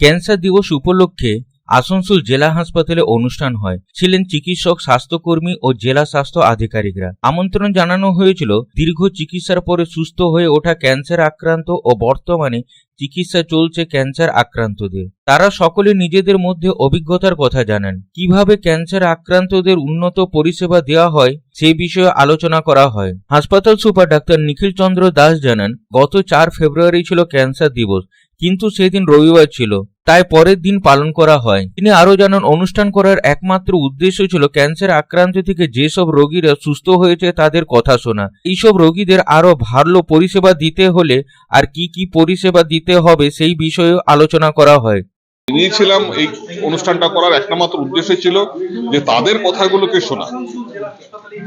Cancer দিবস উপলক্ষে আসানসোল জেলা হাসপাতালে অনুষ্ঠান হয়। ছিলেন চিকিৎসক, স্বাস্থ্যকর্মী ও জেলা স্বাস্থ্য আধিকারিকরা। আমন্ত্রণ জানানো হয়েছিল, দীর্ঘ চিকিৎসার পরে সুস্থ হয়ে ওঠা ক্যান্সার আক্রান্ত ও বর্তমানে চিকিৎসা চলছে ক্যান্সার আক্রান্তদের। তারা সকলে নিজেদের মধ্যে অভিজ্ঞতার কথা জানান। কীভাবে ক্যান্সার আক্রান্তদের উন্নত পরিষেবা দেওয়া হয়, সে বিষয়ে আলোচনা করা হয়। হাসপাতাল সুপার ডাক্তার নিখিল চন্দ্র দাস জানান, গত চার ফেব্রুয়ারি ছিল ক্যান্সার দিবস, কিন্তু সেদিন রবিবার ছিল। তাই পরের দিন পালন করা হয়। তিনি আরও জানান, অনুষ্ঠান করার একমাত্র উদ্দেশ্য ছিল ক্যান্সার আক্রান্ত থেকে যেসব রোগীরা সুস্থ হয়েছে তাদের কথা শোনা। এইসব রোগীদের আরও ভালো পরিষেবা দিতে হলে আর কি কি পরিষেবা দিতে হবে সেই বিষয়েও আলোচনা করা হয়। নিয়েছিলাম, এই অনুষ্ঠানটা করার একটা মাত্র উদ্দেশ্য ছিল যে তাদের কথাগুলোকে শোনা।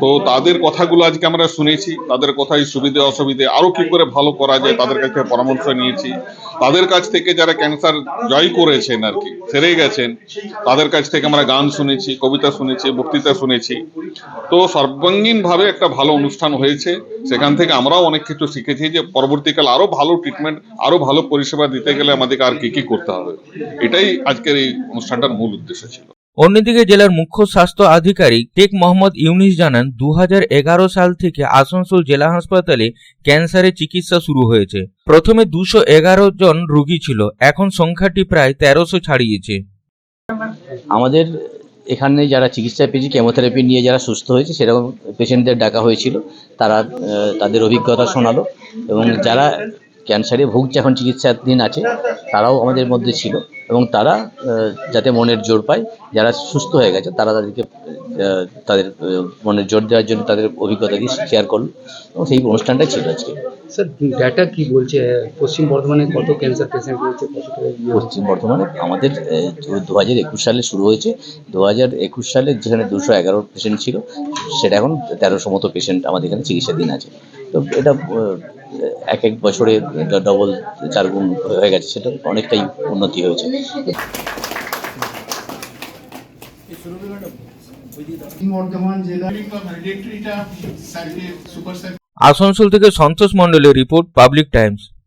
তো তাদের কথাগুলো আজকে আমরা শুনেছি, তাদের কথাই সুবিধে অসুবিধে আরও কি করে ভালো করা যায় তাদের কাছে পরামর্শ নিয়েছি। তাদের কাছ থেকে যারা ক্যান্সার জয় করেছেন আর কি সেরে গেছেন। তাদের কাছ থেকে আমরা গান শুনেছি, কবিতা শুনেছি, বক্তৃতা শুনেছি। তো সর্বাঙ্গীনভাবে একটা ভালো অনুষ্ঠান হয়েছে। সেখান থেকে আমরাও অনেক কিছু শিখেছি যে পরবর্তীকালে আরও ভালো ট্রিটমেন্ট আরও ভালো পরিষেবা দিতে গেলে আমাদেরকে আর কী কী করতে হবে? এটাই আজকের এই অনুষ্ঠানটার মূল উদ্দেশ্য ছিল। অন্যদিকে জেলার মুখ্য স্বাস্থ্য আধিকারিক টেক মোহাম্মদ ইউনিস জানান দু হাজার এগারো সাল থেকে আসানসোল জেলা হাসপাতালে ক্যান্সারের চিকিৎসা শুরু হয়েছে। প্রথমে দুশো এগারো জন রোগী ছিল, এখন সংখ্যাটি প্রায় তেরোশো ছাড়িয়েছে। আমাদের এখানে যারা চিকিৎসা পেয়েছে, কেমোথেরাপি নিয়ে যারা সুস্থ হয়েছে, সেরকম পেশেন্টদের ডাকা হয়েছিল। তারা তাদের অভিজ্ঞতা শোনালো এবং যারা ক্যান্সারে ভুগছে এখন চিকিৎসাধীন আছে তারাও আমাদের মধ্যে ছিল। এবং তারা যাতে মনের জোর পায় যারা সুস্থ হয়ে গেছে তারা তাদেরকে তাদের মনের জোর দেওয়ার জন্য তাদের অভিজ্ঞতা দিয়ে শেয়ার করল। এবং সেই অনুষ্ঠানটাই ছিল আজকে। স্যার ডাটা কি বলছে? পশ্চিম বর্ধমানে কত ক্যান্সার পেশেন্ট রয়েছে? ইয়ে পশ্চিম বর্ধমানে আমাদের দু হাজার একুশ সালে শুরু হয়েছে। দু হাজার একুশ সালে যেখানে দুশো এগারো পেশেন্ট ছিল সেটা এখন তেরোশো মতো পেশেন্ট আমাদের এখানে চিকিৎসাধীন আছে। তো এটা এক এক বছরে ডবল চার গুণ হয়ে গেছে সেটা অনেকটাই উন্নতি হয়েছে। আসানসোল থেকে সন্তোষ মন্ডলের রিপোর্ট পাবলিক টাইমস।